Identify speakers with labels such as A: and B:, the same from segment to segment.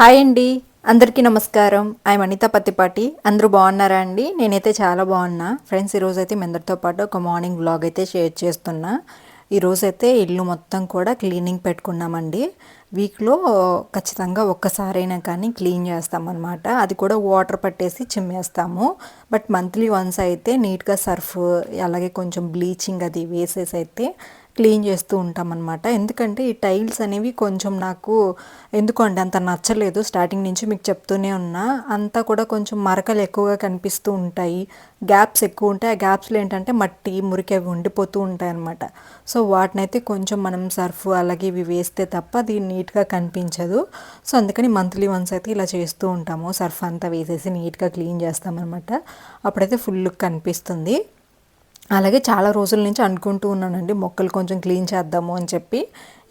A: Hi అండి. అందరికీ నమస్కారం. ఐఎమ్ అనిత పత్తిపాటి. అందరూ బాగున్నారా అండి? నేనైతే చాలా బాగున్నా. ఫ్రెండ్స్ ఈరోజు అయితే మీ అందరితో పాటు ఒక మార్నింగ్ వ్లాగ్ అయితే షేర్ చేస్తున్నా. ఈరోజు అయితే ఇల్లు మొత్తం కూడా క్లీనింగ్ పెట్టుకున్నామండి. వీక్లో ఖచ్చితంగా ఒక్కసారైనా కానీ క్లీన్ చేస్తామన్నమాట. అది కూడా వాటర్ పట్టేసి చిమ్మేస్తాము. బట్ మంత్లీ వన్స్ అయితే నీట్గా సర్ఫ్ అలాగే కొంచెం బ్లీచింగ్ అది వేసేసి అయితే క్లీన్ చేస్తూ ఉంటాం అనమాట ఎందుకంటే ఈ టైల్స్ అనేవి కొంచెం నాకు ఎందుకో అండి అంత నచ్చలేదు. స్టార్టింగ్ నుంచి మీకు చెప్తూనే ఉన్నా. అంతా కూడా కొంచెం మరకలు ఎక్కువగా కనిపిస్తూ ఉంటాయి. గ్యాప్స్ ఎక్కువ ఉంటాయి. ఆ గ్యాప్స్లో ఏంటంటే మట్టి మురికి అవి ఉండిపోతూ ఉంటాయి అనమాట సో వాటినైతే కొంచెం మనం సర్ఫ్ అలాగే ఇవి వేస్తే తప్ప అది నీట్గా కనిపించదు. సో అందుకని మంత్లీ వన్స్ అయితే ఇలా చేస్తూ ఉంటాము. సర్ఫ్ అంతా వేసేసి నీట్గా క్లీన్ చేస్తామన్నమాట. అప్పుడైతే ఫుల్ లుక్ కనిపిస్తుంది. అలాగే చాలా రోజుల నుంచి అనుకుంటూ ఉన్నానండి మొక్కలు కొంచెం క్లీన్ చేద్దాము అని చెప్పి.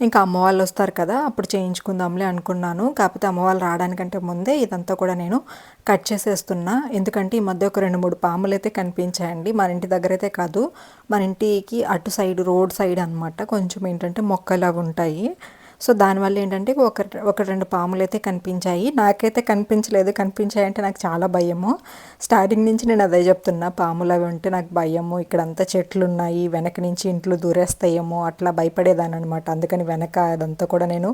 A: ఇంకా అమ్మ వాళ్ళు వస్తారు కదా అప్పుడు చేయించుకుందాంలే అనుకున్నాను. కాకపోతే అమ్మ వాళ్ళు రావడానికంటే ముందే ఇదంతా కూడా నేను కట్ చేసేస్తున్నా. ఎందుకంటే ఈ మధ్య ఒక రెండు మూడు పాములు అయితే కనిపించాయండి. మన ఇంటి దగ్గర అయితే కాదు మన ఇంటికి అటు సైడ్ రోడ్ సైడ్ అనమాట కొంచెం ఏంటంటే మొక్కలు అవి ఉంటాయి. సో దానివల్ల ఏంటంటే ఒక ఒక రెండు పాములు అయితే కనిపించాయి. నాకైతే కనిపించలేదు. కనిపించాయంటే నాకు చాలా భయము. స్టార్టింగ్ నుంచి నేను అదే చెప్తున్నా. పాములు అవి ఉంటే నాకు భయము. ఇక్కడంతా చెట్లు ఉన్నాయి వెనక నుంచి ఇంట్లో దూరేస్తాయేమో అట్లా భయపడేదాన్ని అనమాట అందుకని వెనక అదంతా కూడా నేను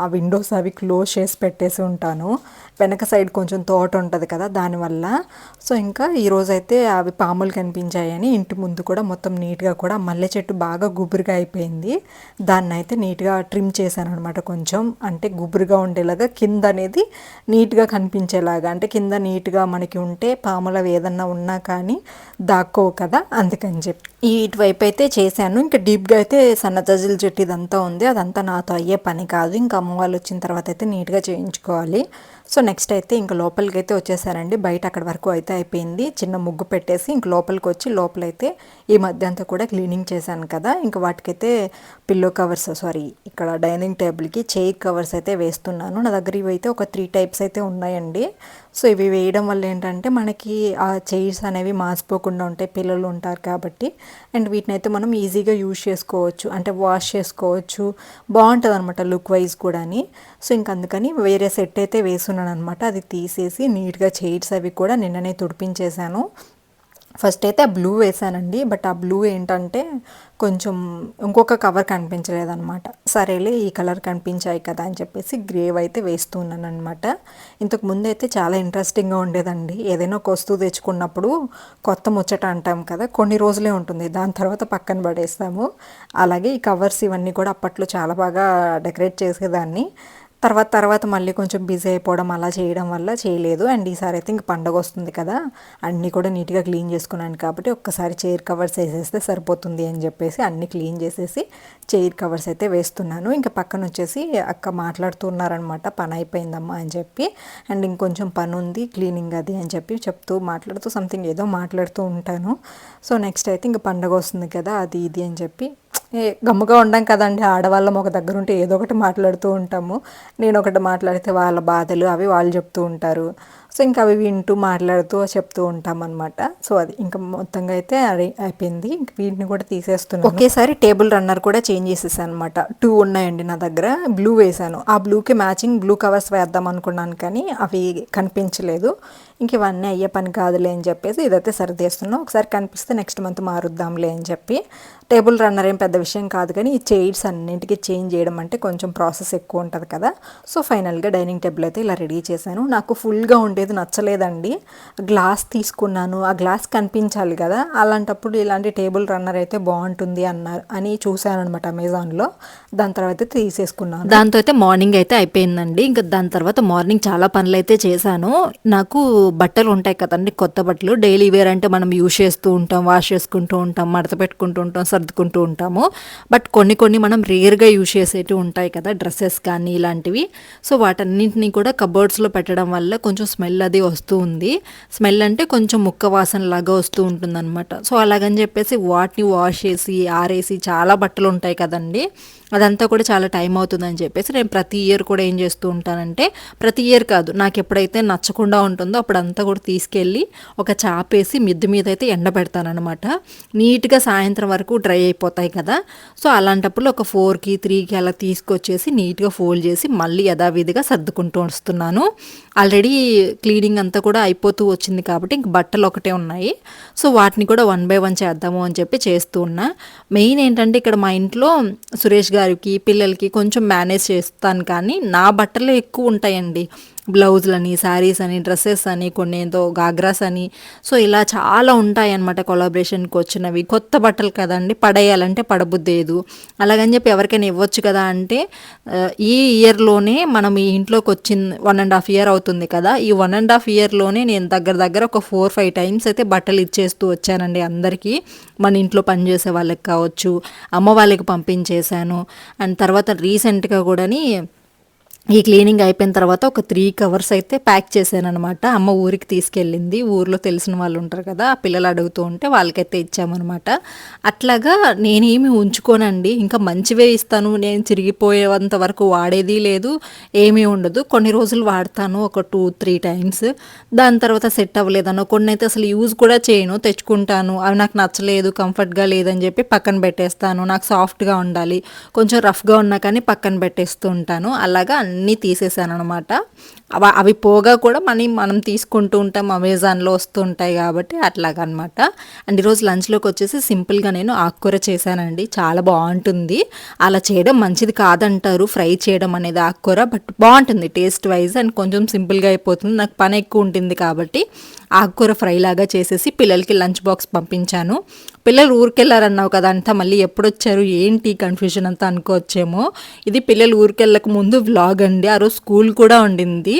A: ఆ విండోస్ అవి క్లోజ్ చేసి పెట్టేసి ఉంటాను. వెనక సైడ్ కొంచెం తోట ఉంటుంది కదా దానివల్ల సో ఇంకా ఈరోజైతే అవి పాములు కనిపించాయని ఇంటి ముందు కూడా మొత్తం నీట్గా కూడా మల్లె చెట్టు బాగా గుబురుగా అయిపోయింది. దాన్ని అయితే నీట్గా ట్రిమ్ చేశాను. అనమాట కొంచెం. అంటే గుబురుగా ఉండేలాగా కింద అనేది నీట్గా కనిపించేలాగా. అంటే కింద నీట్గా మనకి ఉంటే పాములవి ఏదన్నా ఉన్నా కానీ దాక్కోవు కదా అందుకని చెప్పి. ఇటువైపు అయితే చేశాను. ఇంకా డీప్గా అయితే సన్నజాజుల చెట్టు ఇదంతా ఉంది. అదంతా నాతో అయ్యే పని కాదు. ఇంకా అమ్మ వాళ్ళు వచ్చిన తర్వాత అయితే నీట్గా చేయించుకోవాలి. సో నెక్స్ట్ అయితే ఇంక లోపలికి అయితే వచ్చేసారండి. బయట అక్కడ వరకు అయితే అయిపోయింది. చిన్న ముగ్గు పెట్టేసి ఇంక లోపలికి వచ్చి లోపలైతే ఈ మధ్య అంతా కూడా క్లీనింగ్ చేశాను కదా. ఇంక వాటికైతే పిల్లో కవర్స్ సారీ ఇక్కడ డైనింగ్ టేబుల్కి చైర్ కవర్స్ అయితే వేస్తున్నాను. నా దగ్గర ఇవి అయితే ఒక త్రీ టైప్స్ అయితే ఉన్నాయండి. సో ఇవి వేయడం వల్ల ఏంటంటే మనకి ఆ చైర్స్ అనేవి మాసిపోకుండా ఉంటాయి పిల్లలు ఉంటారు కాబట్టి. అండ్ వీటిని అయితే మనం ఈజీగా యూజ్ చేసుకోవచ్చు అంటే వాష్ చేసుకోవచ్చు. బాగుంటుంది అనమాట లుక్ వైజ్ కూడా సో ఇంక అందుకని వేరే సెట్ అయితే వేసున్నాను అనమాట అది తీసేసి నీట్గా చైర్స్ అవి కూడా నిన్ననే తుడిపించేశాను. ఫస్ట్ అయితే ఆ బ్లూ వేసానండి బట్ ఆ బ్లూ ఏంటంటే కొంచెం ఇంకొక కవర్ కనిపించలేదన్నమాట. సరేలే ఈ కలర్ కనిపించాయి కదా అని చెప్పేసి గ్రేవ్ అయితే వేస్తున్నాను అనమాట ఇంతకు ముందు అయితే చాలా ఇంట్రెస్టింగ్గా ఉండేదండి. ఏదైనా ఒక వస్తువు తెచ్చుకున్నప్పుడు కొత్త ముచ్చట అంటాం కదా కొన్ని రోజులే ఉంటుంది. దాని తర్వాత పక్కన పడేస్తాము. అలాగే ఈ కవర్స్ ఇవన్నీ కూడా అప్పట్లో చాలా బాగా డెకరేట్ చేసేదాన్ని. తర్వాత తర్వాత మళ్ళీ కొంచెం బిజీ అయిపోవడం అలా చేయడం వల్ల చేయలేదు. అండ్ ఈసారి అయితే ఇంక పండగ వస్తుంది కదా అన్నీ కూడా నీట్గా క్లీన్ చేసుకున్నాను కాబట్టి ఒక్కసారి చైర్ కవర్స్ వేసేస్తే సరిపోతుంది అని చెప్పేసి అన్నీ క్లీన్ చేసేసి చైర్ కవర్స్ అయితే వేస్తున్నాను. ఇంకా పక్కన వచ్చేసి అక్క మాట్లాడుతున్నారనమాట పని అయిపోయిందమ్మా అని చెప్పి. అండ్ ఇంకొంచెం పని ఉంది క్లీనింగ్ అది అని చెప్పి చెప్తూ మాట్లాడుతూ సంథింగ్ ఏదో మాట్లాడుతూ ఉంటాను. సో నెక్స్ట్ అయితే ఇంకా పండగ వస్తుంది కదా అది ఇది అని చెప్పి గమ్ముగా ఉండం కదండి. ఆడవాళ్ళం ఒక దగ్గర ఉంటే ఏదో ఒకటి మాట్లాడుతూ ఉంటాము. నేను ఒకటి మాట్లాడితే వాళ్ళ బాధలు అవి వాళ్ళు చెప్తూ ఉంటారు. సో ఇంకా అవి వింటూ మాట్లాడుతూ చెప్తూ ఉంటాం అనమాట సో అది ఇంకా మొత్తంగా అయితే అయిపోయింది. ఇంక వీటిని కూడా తీసేస్తున్నాను. ఒకేసారి టేబుల్ రన్నర్ కూడా చేంజ్ చేసేసాను అనమాట టూ ఉన్నాయండి నా దగ్గర. బ్లూ వేసాను. ఆ బ్లూకి మ్యాచింగ్ బ్లూ కవర్స్ వేద్దాం అనుకున్నాను కానీ అవి కనిపించలేదు. ఇంక ఇవన్నీ అయ్యే పని కాదులే అని చెప్పేసి ఇదైతే సరిదేస్తున్నాం ఒకసారి కనిపిస్తే నెక్స్ట్ మంత్ మారుద్దాంలే అని చెప్పి. టేబుల్ రన్నర్ ఏం పెద్ద విషయం కాదు కానీ ఈ చైర్స్ అన్నింటికి చేంజ్ చేయడం అంటే కొంచెం ప్రాసెస్ ఎక్కువ ఉంటుంది కదా. సో ఫైనల్గా డైనింగ్ టేబుల్ అయితే ఇలా రెడీ చేశాను. నాకు ఫుల్గా ఉండే ఉండేది నచ్చలేదండి. గ్లాస్ తీసుకున్నాను. ఆ గ్లాస్ కనిపించాలి కదా. అలాంటప్పుడు ఇలాంటి టేబుల్ రన్నర్ అయితే బాగుంటుంది అన్నారు అని చూశాను అనమాట అమెజాన్లో. దాని తర్వాత తీసేసుకున్నాను.
B: దాంతో అయితే మార్నింగ్ అయితే అయిపోయిందండి. ఇంకా దాని తర్వాత మార్నింగ్ చాలా పనులు అయితే చేశాను. నాకు బట్టలు ఉంటాయి కదండి కొత్త బట్టలు. డైలీ వేర్ అంటే మనం యూజ్ చేస్తూ ఉంటాం వాష్ చేసుకుంటూ ఉంటాం మడత పెట్టుకుంటూ ఉంటాం సర్దుకుంటూ ఉంటాము. బట్ కొన్ని కొన్ని మనం రేర్గా యూజ్ చేసేటివి ఉంటాయి కదా డ్రెస్సెస్ కానీ ఇలాంటివి. సో వాటన్నింటినీ కూడా కబోర్డ్స్లో పెట్టడం వల్ల కొంచెం స్మెల్ స్మెల్ అది వస్తూ ఉంది. స్మెల్ అంటే కొంచెం ముక్క వాసన లాగా వస్తూ ఉంటుందన్నమాట. సో అలాగని చెప్పేసి వాటిని వాష్ చేసి ఆరేసి చాలా బట్టలు ఉంటాయి కదండి.
A: అదంతా కూడా చాలా టైం అవుతుందని చెప్పేసి నేను ప్రతి ఇయర్ కూడా ఏం చేస్తూ ఉంటానంటే ప్రతి ఇయర్ కాదు నాకు ఎప్పుడైతే నచ్చకుండా ఉంటుందో అప్పుడు అంతా కూడా తీసుకెళ్ళి ఒక చాపేసి మిద్దు మీద అయితే ఎండబెడతానమాట నీట్గా సాయంత్రం వరకు డ్రై అయిపోతాయి కదా. సో అలాంటప్పుడు ఒక ఫోర్కి త్రీకి అలా తీసుకొచ్చేసి నీట్గా ఫోల్డ్ చేసి మళ్ళీ యథావిధిగా సర్దుకుంటూ వస్తున్నాను. ఆల్రెడీ క్లీనింగ్ అంతా కూడా అయిపోతూ వచ్చింది కాబట్టి ఇంక బట్టలు ఒకటే ఉన్నాయి. సో వాటిని కూడా వన్ బై వన్ చేద్దాము అని చెప్పి చేస్తూ ఉన్నా. మెయిన్ ఏంటంటే ఇక్కడ మా ఇంట్లో సురేష్ గారు గారికి పిల్లలకి కొంచెం మేనేజ్ చేస్తాను కానీ నా బట్టలే ఎక్కువ ఉంటాయండి. బ్లౌజులని శారీస్ అని డ్రెస్సెస్ అని కొన్ని ఏదో గాగ్రాస్ అని. సో ఇలా చాలా ఉంటాయి అన్నమాట కొలాబరేషన్కి వచ్చినవి. కొత్త బట్టలు కదండి పడేయాలంటే పడబుద్దేదు అలాగని చెప్పి ఎవరికైనా ఇవ్వచ్చు కదా అంటే ఈ ఇయర్లోనే మనం ఈ ఇంట్లోకి వచ్చింది వన్ అండ్ హాఫ్ ఇయర్ అవుతుంది కదా. ఈ వన్ అండ్ హాఫ్ ఇయర్లోనే నేను దగ్గర దగ్గర ఒక ఫోర్ ఫైవ్ టైమ్స్ అయితే బట్టలు ఇచ్చేస్తూ వచ్చానండి అందరికీ. మన ఇంట్లో పనిచేసే వాళ్ళకి కావచ్చు అమ్మ వాళ్ళకి పంపించేశాను. అండ్ తర్వాత రీసెంట్గా కూడాని ఈ క్లీనింగ్ అయిపోయిన తర్వాత ఒక త్రీ కవర్స్ అయితే ప్యాక్ చేశానమాట అనమాట అమ్మ ఊరికి తీసుకెళ్ళింది. ఊర్లో తెలిసిన వాళ్ళు ఉంటారు కదా ఆ పిల్లలు అడుగుతూ ఉంటే వాళ్ళకైతే ఇచ్చామన్నమాట. అట్లాగా నేనేమి ఉంచుకోనండి. ఇంకా మంచివే ఇస్తాను. నేను చిరిగిపోయేంత వరకు వాడేది లేదు. ఏమీ ఉండదు. కొన్ని రోజులు వాడతాను ఒక టూ త్రీ టైమ్స్. దాని తర్వాత సెట్ అవ్వలేదనో కొన్ని అయితే అసలు యూజ్ కూడా చేయను. తెచ్చుకుంటాను. అవి నాకు నచ్చలేదు కంఫర్ట్గా లేదని చెప్పి పక్కన పెట్టేస్తాను. నాకు సాఫ్ట్గా ఉండాలి. కొంచెం రఫ్గా ఉన్నా కానీ పక్కన పెట్టేస్తూ ఉంటాను. అలాగా అన్నీ తీసేసాను అనమాట అవి పోగా కూడా మనీ మనం తీసుకుంటూ ఉంటాం అమెజాన్లో వస్తుంటాయి కాబట్టి అట్లాగనమాట. అండ్ ఈరోజు లంచ్లోకి వచ్చేసి సింపుల్గా నేను ఆకుకూర చేశానండి. చాలా బాగుంటుంది. అలా చేయడం మంచిది కాదంటారు ఫ్రై చేయడం అనేది ఆకుకూర బట్ బాగుంటుంది టేస్ట్ వైజ్ అండ్ కొంచెం సింపుల్గా అయిపోతుంది. నాకు పని ఎక్కువ ఉంటుంది కాబట్టి ఆకుకూర ఫ్రై లాగా చేసేసి పిల్లలకి లంచ్ బాక్స్ పంపించాను. పిల్లలు ఊరికెళ్ళారన్నావు కదా అంతా మళ్ళీ ఎప్పుడు వచ్చారు ఏంటి కన్ఫ్యూజన్ అంతా అనుకోవచ్చేమో. ఇది పిల్లలు ఊరికెళ్ళక ముందు వ్లాగ్ అండి. ఆ రోజు స్కూల్ కూడా ఉండింది.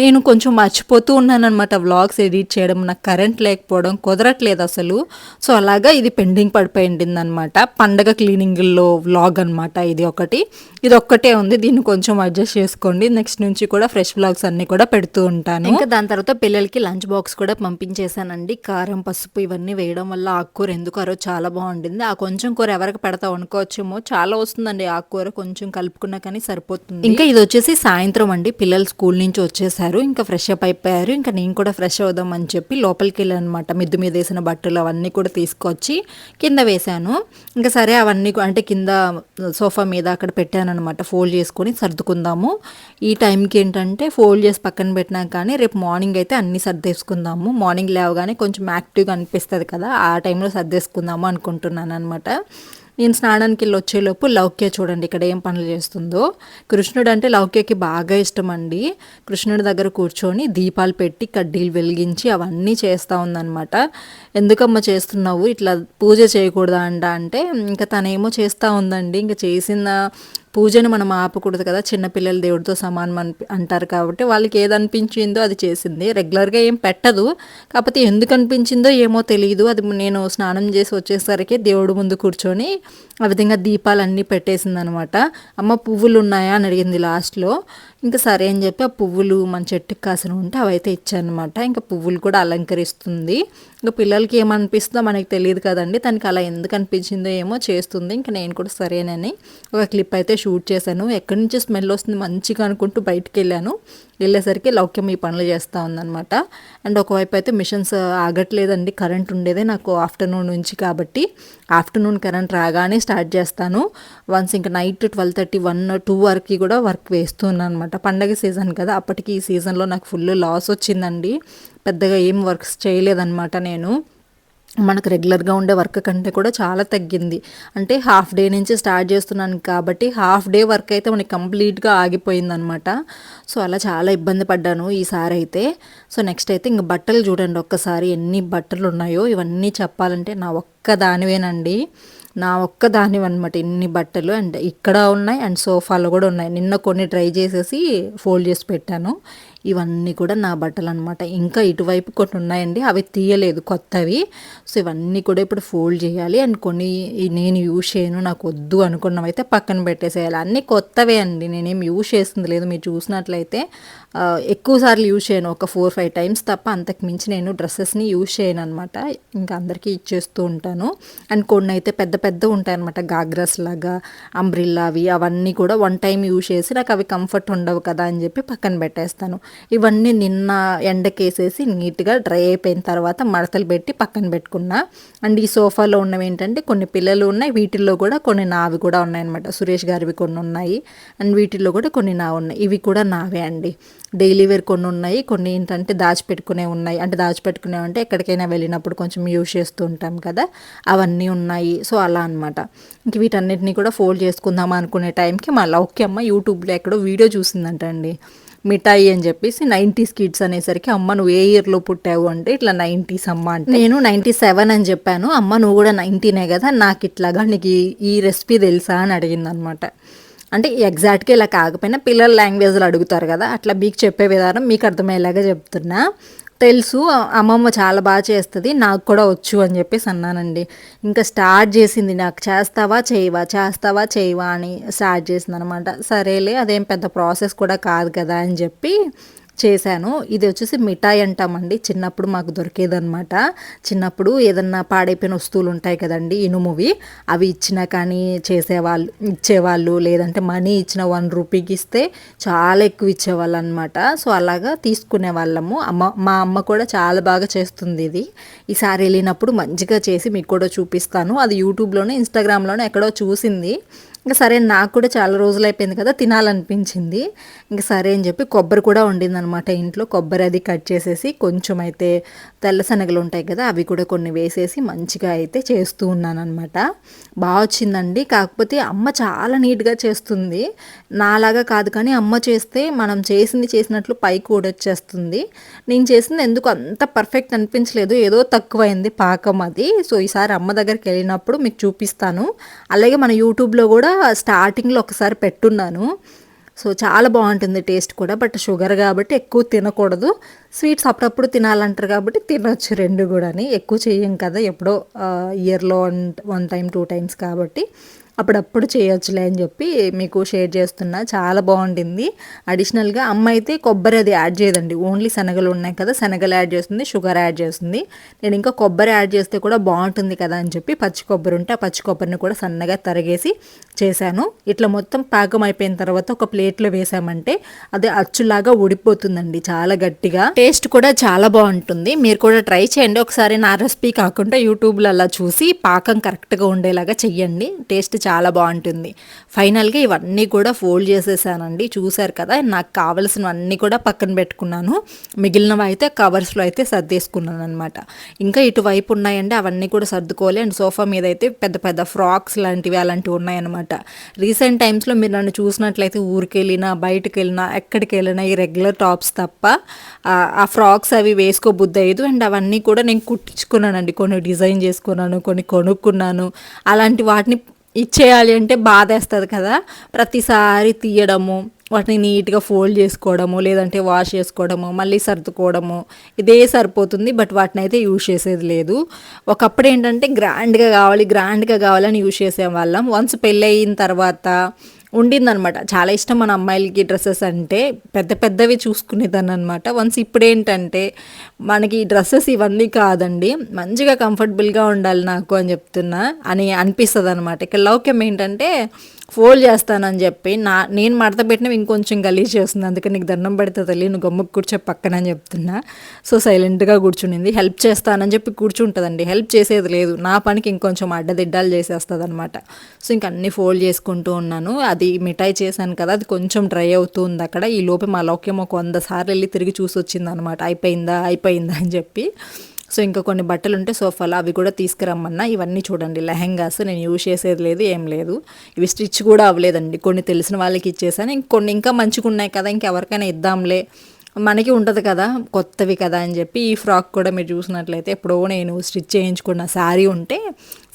A: నేను కొంచెం మర్చిపోతూ ఉన్నాను అనమాట వ్లాగ్స్ ఎడిట్ చేయడం నాకు కరెంట్ లేకపోవడం కుదరట్లేదు అసలు. సో అలాగా ఇది పెండింగ్ పడిపోయింది అనమాట పండగ క్లీనింగ్లో వ్లాగ్ అనమాట ఇది ఒకటి. ఇది ఒక్కటే ఉంది దీన్ని కొంచెం అడ్జస్ట్ చేసుకోండి. నెక్స్ట్ నుంచి కూడా ఫ్రెష్ వ్లాగ్స్ అన్ని కూడా పెడుతూ ఉంటాను. ఇంకా దాని తర్వాత పిల్లలకి లంచ్ బాక్స్ కూడా పంపించేశానండి. కారం పసుపు ఇవన్నీ వేయడం వల్ల ఆకుకూర ఎందుకు రోజు చాలా బాగుంటుంది ఆ కొంచెం కూర ఎవరికి పెడతావు అనుకోవచ్చేమో చాలా వస్తుందండి ఆకుకూర. కొంచెం కలుపుకున్నా కానీ సరిపోతుంది. ఇంకా ఇది వచ్చేసి సాయంత్రం అండి. పిల్లలు స్కూల్ నుంచి వచ్చేసారు ఇంకా ఫ్రెష్ అప్ అయిపోయారు ఇంకా నేను కూడా ఫ్రెష్ అవుదాం అని చెప్పి లోపలికి వెళ్ళానమాట. మిద్దు మీద వేసిన బట్టలు అవన్నీ కూడా తీసుకొచ్చి కింద వేశాను. ఇంకా సరే అవన్నీ అంటే కింద సోఫా మీద అక్కడ పెట్టాను అనమాట ఫోల్డ్ చేసుకొని సర్దుకుందాము. ఈ టైంకి ఏంటంటే ఫోల్డ్ చేసి పక్కన పెట్టినా కానీ రేపు మార్నింగ్ అయితే అన్నీ సర్దేసుకుందాము. మార్నింగ్ లేవగానే కొంచెం యాక్టివ్గా అనిపిస్తుంది కదా ఆ టైంలో సర్దేసుకుందాము అనుకుంటున్నాను అనమాట నేను స్నానానికి వెళ్ళి వచ్చేలోపు లౌక్య చూడండి ఇక్కడ ఏం పనులు చేస్తుందో. కృష్ణుడు అంటే లౌక్యకి బాగా ఇష్టం అండి కృష్ణుడి దగ్గర కూర్చొని దీపాలు పెట్టి కడ్డీలు వెలిగించి అవన్నీ చేస్తూ ఉందన్నమాట. ఎందుకమ్మా చేస్తున్నావు? ఇట్లా పూజ చేయకూడదా అంట అంటే ఇంకా తనేమో చేస్తూ ఉందండి. ఇంకా చేసిన పూజను మనం ఆపకూడదు కదా చిన్నపిల్లలు దేవుడితో సమానం అని అంటారు కాబట్టి వాళ్ళకి ఏది అనిపించిందో అది చేసింది. రెగ్యులర్గా ఏం పెట్టదు. కాకపోతే ఎందుకు అనిపించిందో ఏమో తెలియదు అది నేను స్నానం చేసి వచ్చేసరికి దేవుడు ముందు కూర్చొని ఆ విధంగా దీపాలన్నీ పెట్టేసింది అనమాట అమ్మ పువ్వులు ఉన్నాయా అని అడిగింది లాస్ట్లో ఇంకా సరే అని చెప్పి ఆ పువ్వులు మన చెట్టుకి కాసిన ఉంటే అవైతే ఇచ్చానమాట. ఇంకా పువ్వులు కూడా అలంకరిస్తుంది. ఇంకా పిల్లలకి ఏమనిపిస్తుందో మనకి తెలియదు కదండి. తనకి అలా ఎందుకు అనిపించిందో ఏమో చేస్తుంది. ఇంకా నేను కూడా సరేనని ఒక క్లిప్ అయితే షూట్ చేశాను. ఎక్కడి నుంచి స్మెల్ వస్తుంది మంచిగా అనుకుంటూ బయటికి వెళ్ళాను. వెళ్ళేసరికి లౌక్యం ఈ పనులు చేస్తూ ఉందన్నమాట. అండ్ ఒకవైపు అయితే మిషన్స్ ఆగట్లేదండి. కరెంట్ ఉండేదే నాకు ఆఫ్టర్నూన్ నుంచి కాబట్టి ఆఫ్టర్నూన్ కరెంట్ రాగానే స్టార్ట్ చేస్తాను. వన్స్ ఇంకా night twelve thirty one two వరకు కూడా వర్క్ వేస్తున్నాను అనమాట పండగ సీజన్ కదా అప్పటికి ఈ సీజన్లో నాకు ఫుల్ లాస్ వచ్చిందండి. పెద్దగా ఏం వర్క్స్ చేయలేదన్నమాట నేను. మనకు రెగ్యులర్గా ఉండే వర్క్ కంటే కూడా చాలా తగ్గింది. అంటే హాఫ్ డే నుంచి స్టార్ట్ చేస్తున్నాను కాబట్టి హాఫ్ డే వర్క్ అయితే మనకి కంప్లీట్గా ఆగిపోయిందనమాట. సో అలా చాలా ఇబ్బంది పడ్డాను ఈసారి అయితే. సో నెక్స్ట్ అయితే ఇంక బట్టలు చూడండి ఒక్కసారి ఎన్ని బట్టలు ఉన్నాయో. ఇవన్నీ చెప్పాలంటే నా ఒక్క దానివేనండి నా ఒక్క దానివన్నమాట ఇన్ని బట్టలు. అండ్ ఇక్కడ ఉన్నాయి అండ్ సోఫాలో కూడా ఉన్నాయి. నిన్న కొన్ని ట్రై చేసేసి ఫోల్డ్ చేసి పెట్టాను. ఇవన్నీ కూడా నా బట్టలు అనమాట ఇంకా ఇటువైపు కొన్ని ఉన్నాయండి అవి తీయలేదు కొత్తవి. సో ఇవన్నీ కూడా ఇప్పుడు ఫోల్డ్ చేయాలి అండ్ కొన్ని నేను యూజ్ చేయను నాకు వద్దు అనుకున్నవి అయితే పక్కన పెట్టేసేయాలి. అన్నీ కొత్తవే అండి నేనేం యూజ్ చేస్తుంది లేదు. మీరు చూసినట్లయితే ఎక్కువసార్లు యూజ్ చేయను. ఒక ఫోర్ ఫైవ్ టైమ్స్ తప్ప అంతకు మించి నేను డ్రెస్సెస్ని యూజ్ చేయను అనమాట ఇంకా అందరికీ ఇచ్చేస్తూ ఉంటాను. అండ్ కొన్ని అయితే పెద్ద పెద్ద ఉంటాయి అనమాట గాగ్రాస్ లాగా అంబ్రిల్లా అవి అవన్నీ కూడా వన్ టైం యూజ్ చేసి నాకు అవి కంఫర్ట్ ఉండవు కదా అని చెప్పి పక్కన పెట్టేస్తాను. ఇవన్నీ నిన్న ఎండకేసేసి నీట్గా డ్రై అయిపోయిన తర్వాత మడతలు పెట్టి పక్కన పెట్టుకున్నా. అండ్ ఈ సోఫాలో ఉన్నవి ఏంటంటే కొన్ని పిల్లలు ఉన్నాయి వీటిల్లో కూడా కొన్ని నావి కూడా ఉన్నాయి అనమాట సురేష్ గారివి కొన్ని ఉన్నాయి అండ్ వీటిల్లో కూడా కొన్ని నా ఉన్నాయి. ఇవి కూడా నావే అండి. డైలీ వేర్ కొన్ని ఉన్నాయి కొన్ని ఏంటంటే దాచిపెట్టుకునే ఉన్నాయి. అంటే దాచిపెట్టుకునే అంటే ఎక్కడికైనా వెళ్ళినప్పుడు కొంచెం యూజ్ చేస్తూ ఉంటాం కదా అవన్నీ ఉన్నాయి. సో అలా అనమాట ఇంక వీటన్నిటిని కూడా ఫోల్డ్ చేసుకుందాం అనుకునే టైంకి మళ్ళీ ఓకే అమ్మ యూట్యూబ్లో ఎక్కడో వీడియో చూసిందంట అండి మిఠాయి అని చెప్పేసి నైంటీస్ కిడ్స్ అనేసరికి అమ్మ నువ్వు ఏ ఇయర్లో పుట్టావు? అంటే ఇట్లా నైంటీస్ అమ్మ అంటే. నేను నైంటీ సెవెన్ అని చెప్పాను. అమ్మ నువ్వు కూడా నైంటీనే కదా నాకు ఇట్లాగా నీకు ఈ- రెసిపీ తెలుసా? అని అడిగింది అనమాట అంటే ఎగ్జాక్ట్గా ఇలా కాకపోయినా పిల్లల లాంగ్వేజ్లో అడుగుతారు కదా అట్లా మీకు చెప్పే విధానం మీకు అర్థమయ్యేలాగా చెప్తున్నా. తెలుసు అమ్మమ్మ చాలా బాగా చేస్తుంది నాకు కూడా వచ్చు అని చెప్పేసి అన్నానండి. ఇంకా స్టార్ట్ చేసింది నాకు చేస్తావా చేయవా చేస్తావా చేయవా అని స్టార్ట్ చేసింది అనమాట సరేలే అదేం పెద్ద ప్రాసెస్ కూడా కాదు కదా అని చెప్పి చేశాను. ఇది వచ్చేసి మిఠాయి అంటామండి. చిన్నప్పుడు మాకు దొరికేదన్నమాట. చిన్నప్పుడు ఏదన్నా పాడైపోయిన వస్తువులు ఉంటాయి కదండి ఇనుమువి. అవి ఇచ్చినా కానీ చేసేవాళ్ళు ఇచ్చేవాళ్ళు లేదంటే మనీ ఇచ్చిన వన్ రూపీకి ఇస్తే చాలా ఎక్కువ ఇచ్చేవాళ్ళు అనమాట సో అలాగా తీసుకునే వాళ్ళము అమ్మ మా అమ్మ కూడా చాలా బాగా చేస్తుంది ఇది. ఈసారి వెళ్ళినప్పుడు మంచిగా చేసి మీకు కూడా చూపిస్తాను. అది యూట్యూబ్లోనే ఇన్స్టాగ్రామ్లోనే ఎక్కడో చూసింది. ఇంకా సరే నాకు కూడా చాలా రోజులు అయిపోయింది కదా తినాలనిపించింది. ఇంకా సరే అని చెప్పి కొబ్బరి కూడా వండిందనమాట ఇంట్లో. కొబ్బరి అది కట్ చేసేసి కొంచెం అయితే తెల్ల శనగలు ఉంటాయి కదా అవి కూడా కొన్ని వేసేసి మంచిగా అయితే చేస్తూ ఉన్నానమాట బాగా వచ్చిందండి. కాకపోతే అమ్మ చాలా నీట్గా చేస్తుంది. నాలాగా కాదు కానీ అమ్మ చేస్తే మనం చేసింది చేసినట్లు పైకి ఊడొచ్చేస్తుంది నేను చేసింది ఎందుకు అంత పర్ఫెక్ట్ అనిపించలేదు. ఏదో తక్కువైంది పాకం అది. సో ఈసారి అమ్మ దగ్గరికి వెళ్ళినప్పుడు మీకు చూపిస్తాను. అలాగే మన యూట్యూబ్లో కూడా స్టార్టింగ్లో ఒకసారి పెట్టున్నాను. సో చాలా బాగుంటుంది టేస్ట్ కూడా. బట్ షుగర్ కాబట్టి ఎక్కువ తినకూడదు. స్వీట్స్ అప్పుడప్పుడు తినాలంటారు కాబట్టి తినొచ్చు రెండు కూడాని. ఎక్కువ చేయం కదా ఎప్పుడో ఇయర్లో one one time two times కాబట్టి. అప్పుడప్పుడు చేయొచ్చులే అని చెప్పి మీకు షేర్ చేస్తున్నా. చాలా బాగుంటుంది అడిషనల్గా అమ్మ అయితే కొబ్బరి అది యాడ్ చేయదండి. ఓన్లీ శనగలు ఉన్నాయి కదా శనగలు యాడ్ చేస్తుంది షుగర్ యాడ్ చేస్తుంది. నేను ఇంకా కొబ్బరి యాడ్ చేస్తే కూడా బాగుంటుంది కదా అని చెప్పి పచ్చి కొబ్బరి ఉంటే ఆ పచ్చి కొబ్బరిని కూడా సన్నగా తరిగేసి చేశాను. ఇట్లా మొత్తం పాకం అయిపోయిన తర్వాత ఒక ప్లేట్లో వేసామంటే అది అచ్చులాగా ఉడిపోతుందండి చాలా గట్టిగా. టేస్ట్ కూడా చాలా బాగుంటుంది. మీరు కూడా ట్రై చేయండి. ఒకసారి నా రెసిపీ కాకుండా యూట్యూబ్లో అలా చూసి పాకం కరెక్ట్గా ఉండేలాగా చెయ్యండి. టేస్ట్ చాలా చాలా బాగుంటుంది. ఫైనల్గా ఇవన్నీ కూడా ఫోల్డ్ చేసేసానండి. చూసారు కదా నాకు కావలసినవన్నీ కూడా పక్కన పెట్టుకున్నాను. మిగిలినవి అయితే కవర్స్లో అయితే సర్దేసుకున్నాను అనమాట ఇంకా ఇటువైపు ఉన్నాయండి అవన్నీ కూడా సర్దుకోవాలి. అండ్ సోఫా మీద అయితే పెద్ద పెద్ద ఫ్రాక్స్ లాంటివి అలాంటివి ఉన్నాయన్నమాట. రీసెంట్ టైమ్స్లో మీరు నన్ను చూసినట్లయితే ఊరికి వెళ్ళినా బయటకు వెళ్ళినా ఎక్కడికి వెళ్ళినా ఈ రెగ్యులర్ టాప్స్ తప్ప ఆ, ఫ్రాక్స్ అవి వేసుకోబుద్ధి అయ్యేది అండ్ అవన్నీ కూడా నేను కుట్టించుకున్నానండి. కొన్ని డిజైన్ చేసుకున్నాను కొన్ని కొనుక్కున్నాను. అలాంటి వాటిని ఇచ్చేయాలి అంటే బాధేస్తుంది కదా. ప్రతిసారి తీయడము వాటిని నీట్గా ఫోల్డ్ చేసుకోవడము లేదంటే వాష్ చేసుకోవడము మళ్ళీ సర్దుకోవడము ఇదే సరిపోతుంది. బట్ వాటిని అయితే యూజ్ చేసేది లేదు. ఒకప్పుడు ఏంటంటే గ్రాండ్గా కావాలి గ్రాండ్గా కావాలని యూజ్ చేసేవాళ్ళం. వన్స్ పెళ్ళి అయిన తర్వాత ఉండిందనమాట చాలా ఇష్టం మన అమ్మాయిలకి డ్రెస్సెస్ అంటే. పెద్ద పెద్దవి చూసుకునేదాన్ని అనమాట వన్స్ ఇప్పుడేంటంటే మనకి డ్రెస్సెస్ ఇవన్నీ కాదండి. మంచిగా కంఫర్టబుల్గా ఉండాలి నాకు అని చెప్తున్నా అని అనిపిస్తుంది అనమాట ఇక్కడ లౌక్యం ఏంటంటే ఫోల్డ్ చేస్తానని చెప్పి నా నేను మడత పెట్టినవి ఇంకొంచెం గలీజ్ చేస్తుంది. అందుకని నీకు దండం పెడితే తల్లి నువ్వు గమ్మకు కూర్చో పక్కన అని చెప్తున్నా. సో సైలెంట్గా కూర్చునింది. హెల్ప్ చేస్తానని చెప్పి కూర్చుంటుందండి. హెల్ప్ చేసేది లేదు. నా పనికి ఇంకొంచెం అడ్డదిడ్డాలు చేసేస్తుంది అనమాట సో ఇంక అన్నీ ఫోల్డ్ చేసుకుంటూ ఉన్నాను. అది మిఠాయి చేశాను కదా అది కొంచెం డ్రై అవుతుంది అక్కడ. ఈ లోపే మా లోక్యం ఒక వంద సార్లు వెళ్ళి తిరిగి చూసి వచ్చింది అనమాట అయిపోయిందా అయిపోయిందా అని చెప్పి. సో ఇంకా కొన్ని బట్టలు ఉంటే సోఫాలో అవి కూడా తీసుకురమ్మన్నా. ఇవన్నీ చూడండి లెహెంగాస్ నేను యూజ్ చేసేది లేదు ఏం లేదు. ఇవి స్టిచ్ కూడా అవ్వలేదండి. కొన్ని తెలిసిన వాళ్ళకి ఇచ్చేసాను. ఇంకొన్ని ఇంకా మంచిగా ఉన్నాయి కదా ఇంకెవరికైనా ఇద్దాంలే. మనకి ఉంటుంది కదా కొత్తవి కదా అని చెప్పి ఈ ఫ్రాక్ కూడా మీరు చూసినట్లయితే ఎప్పుడో నేను స్టిచ్ చేయించుకున్న శారీ ఉంటే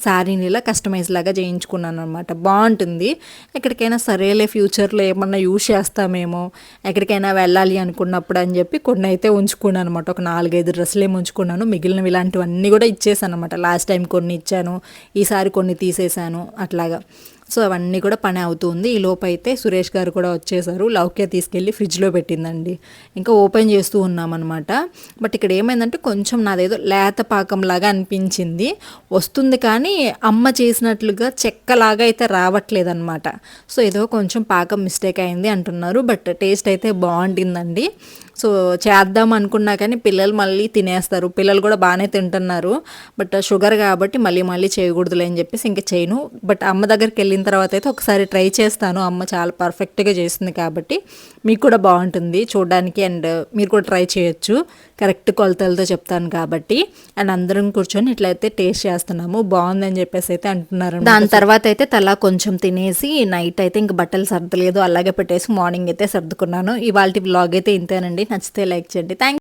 A: శారీని ఇలా కస్టమైజ్ లాగా చేయించుకున్నాను అనమాట బాగుంటుంది. ఎక్కడికైనా సరేలే ఫ్యూచర్లో ఏమన్నా యూజ్ చేస్తామేమో ఎక్కడికైనా వెళ్ళాలి అనుకున్నప్పుడు అని చెప్పి కొన్ని అయితే ఉంచుకున్నాను అనమాట ఒక నాలుగైదు డ్రెస్సులు ఏమి ఉంచుకున్నాను. మిగిలినవి ఇలాంటివన్నీ కూడా ఇచ్చేసాను అనమాట లాస్ట్ టైం కొన్ని ఇచ్చాను ఈసారి కొన్ని తీసేశాను అట్లాగా. సో అవన్నీ కూడా పని అవుతుంది. ఈ లోపైతే అయితే సురేష్ గారు కూడా వచ్చేసారు. లౌక్య తీసుకెళ్ళి ఫ్రిడ్జ్లో పెట్టిందండి. ఇంకా ఓపెన్ చేస్తూ ఉన్నామన్నమాట. బట్ ఇక్కడ ఏమైందంటే కొంచెం నాదేదో లేత పాకంలాగా అనిపించింది. వస్తుంది కానీ అమ్మ చేసినట్లుగా చెక్కలాగా అయితే రావట్లేదు అనమాట సో ఏదో కొంచెం పాకం మిస్టేక్ అయింది అంటున్నారు. బట్ టేస్ట్ అయితే బాగుంటుందండి సో చేద్దాం అనుకున్నా కానీ పిల్లలు మళ్ళీ తినేస్తారు. పిల్లలు కూడా బాగానే తింటున్నారు. బట్ షుగర్ కాబట్టి మళ్ళీ మళ్ళీ చేయకూడదులే అని చెప్పేసి ఇంకా చేయను. బట్ అమ్మ దగ్గరికి వెళ్ళిన తర్వాత అయితే ఒకసారి ట్రై చేస్తాను. అమ్మ చాలా పర్ఫెక్ట్గా చేస్తుంది కాబట్టి మీకు కూడా బాగుంటుంది చూడడానికి అండ్ మీరు కూడా ట్రై చేయొచ్చు. కరెక్ట్ కొలతలతో చెప్తాను కాబట్టి. అండ్ అందరం కూర్చొని ఇట్లయితే టేస్ట్ చేస్తున్నాము. బాగుందని చెప్పేసి అయితే అంటున్నారు దాని తర్వాత అయితే తలా కొంచెం తినేసి నైట్ అయితే ఇంక బట్టలు సర్దలేదు. అలాగే పెట్టేసి మార్నింగ్ అయితే సర్దుకున్నాను. ఇవాళ బ్లాగ్ అయితే ఇంతేనండి. నచ్చితే లైక్ చేయండి. థ్యాంక్